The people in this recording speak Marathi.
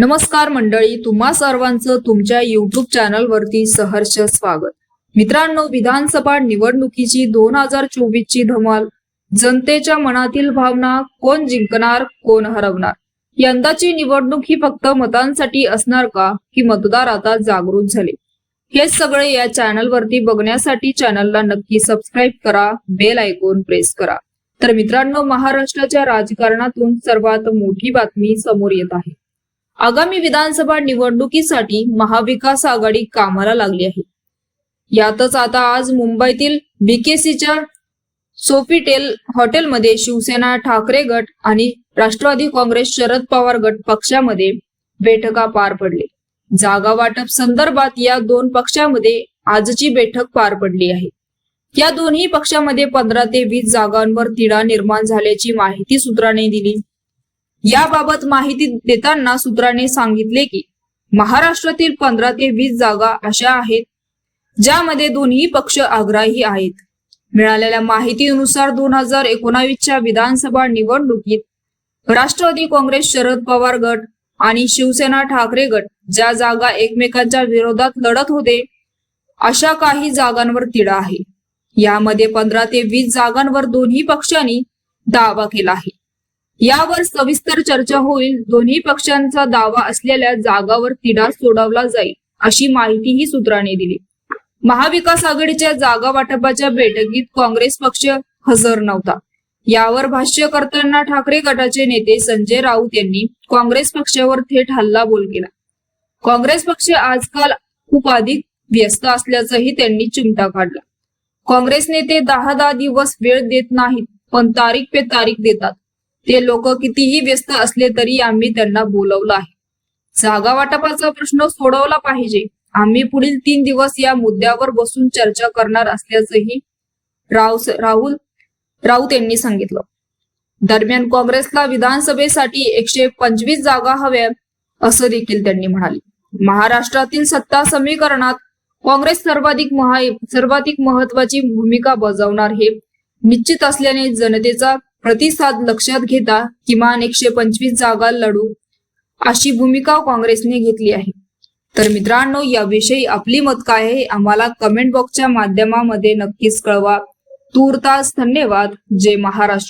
नमस्कार मंडळी तुम्हा सर्वांचं तुमच्या युट्यूब चॅनलवरती सहर्ष स्वागत. मित्रांनो विधानसभा निवडणुकीची दोन हजार चोवीस ची धमाल जनतेच्या मनातील भावना कोण जिंकणार कोण हरवणार? यंदाची निवडणूक ही फक्त मतांसाठी असणार का की मतदार आता जागृत झाले? हे सगळे या चॅनलवरती बघण्यासाठी चॅनलला नक्की सबस्क्राईब करा बेल आयकॉन प्रेस करा. तर मित्रांनो महाराष्ट्राच्या राजकारणातून सर्वात मोठी बातमी समोर येत आहे. आगामी विधानसभा निवडणुकीसाठी महाविकास आघाडी कामाला लागली आहे. यातच आता आज मुंबईतील बीकेसीच्या सोफिटेल हॉटेलमध्ये शिवसेना ठाकरे गट आणि राष्ट्रवादी काँग्रेस शरद पवार गट पक्षामध्ये बैठका पार पडली. जागा वाटप संदर्भात या दोन पक्षामध्ये आजची बैठक पार पडली आहे. या दोन्ही पक्षामध्ये पंधरा ते वीस जागांवर तिढा निर्माण झाल्याची माहिती सूत्रांनी दिली. याबाबत माहिती देताना सूत्रांनी सांगितले की महाराष्ट्रातील पंधरा ते वीस जागा अशा आहेत ज्यामध्ये दोन्ही पक्ष आग्रही आहेत. मिळालेल्या माहितीनुसार दोन हजार एकोणावीसच्या विधानसभा निवडणुकीत राष्ट्रवादी काँग्रेस शरद पवार गट आणि शिवसेना ठाकरे गट ज्या जागा एकमेकांच्या विरोधात लढत होते अशा काही जागांवर तिढा आहे. यामध्ये पंधरा ते वीस जागांवर दोन्ही पक्षांनी दावा केला आहे. यावर सविस्तर चर्चा होईल. दोन्ही पक्षांचा दावा असलेल्या जागावर तिढा सोडवला जाईल अशी माहितीही सूत्रांनी दिली. महाविकास आघाडीच्या जागा वाटपाच्या बैठकीत काँग्रेस पक्ष हजर नव्हता. यावर भाष्य करताना ठाकरे गटाचे नेते संजय राऊत यांनी काँग्रेस पक्षावर थेट हल्लाबोल केला. काँग्रेस पक्ष आजकाल खूप अधिक व्यस्त असल्याचंही त्यांनी चिमटा काढला. काँग्रेस नेते दहा दहा दिवस वेळ देत नाहीत पण तारीख पे तारीख देतात. ते लोक कितीही व्यस्त असले तरी आम्ही त्यांना बोलवलं आहे. जागा वाटपाचा प्रश्न सोडवला पाहिजे. आम्ही पुढील तीन दिवस या मुद्द्यावर बसून चर्चा करणार असल्याचंही राव राहुल राऊत यांनी सांगितलं. दरम्यान काँग्रेसला विधानसभेसाठी एकशे पंचवीस जागा हव्या असं देखील त्यांनी म्हणाले. महाराष्ट्रातील सत्ता समीकरणात काँग्रेस सर्वाधिक महा सर्वाधिक महत्वाची भूमिका बजावणार हे निश्चित असल्याने जनतेचा प्रतिसाद लक्षात घेता किमान एकशे पंचवीस जागा लढू अशी भूमिका काँग्रेसने घेतली आहे. तर मित्रांनो याविषयी आपली मत काय आहे आम्हाला कमेंट बॉक्सच्या माध्यमामध्ये नक्कीच कळवा. तूर्तास धन्यवाद. जय महाराष्ट्र.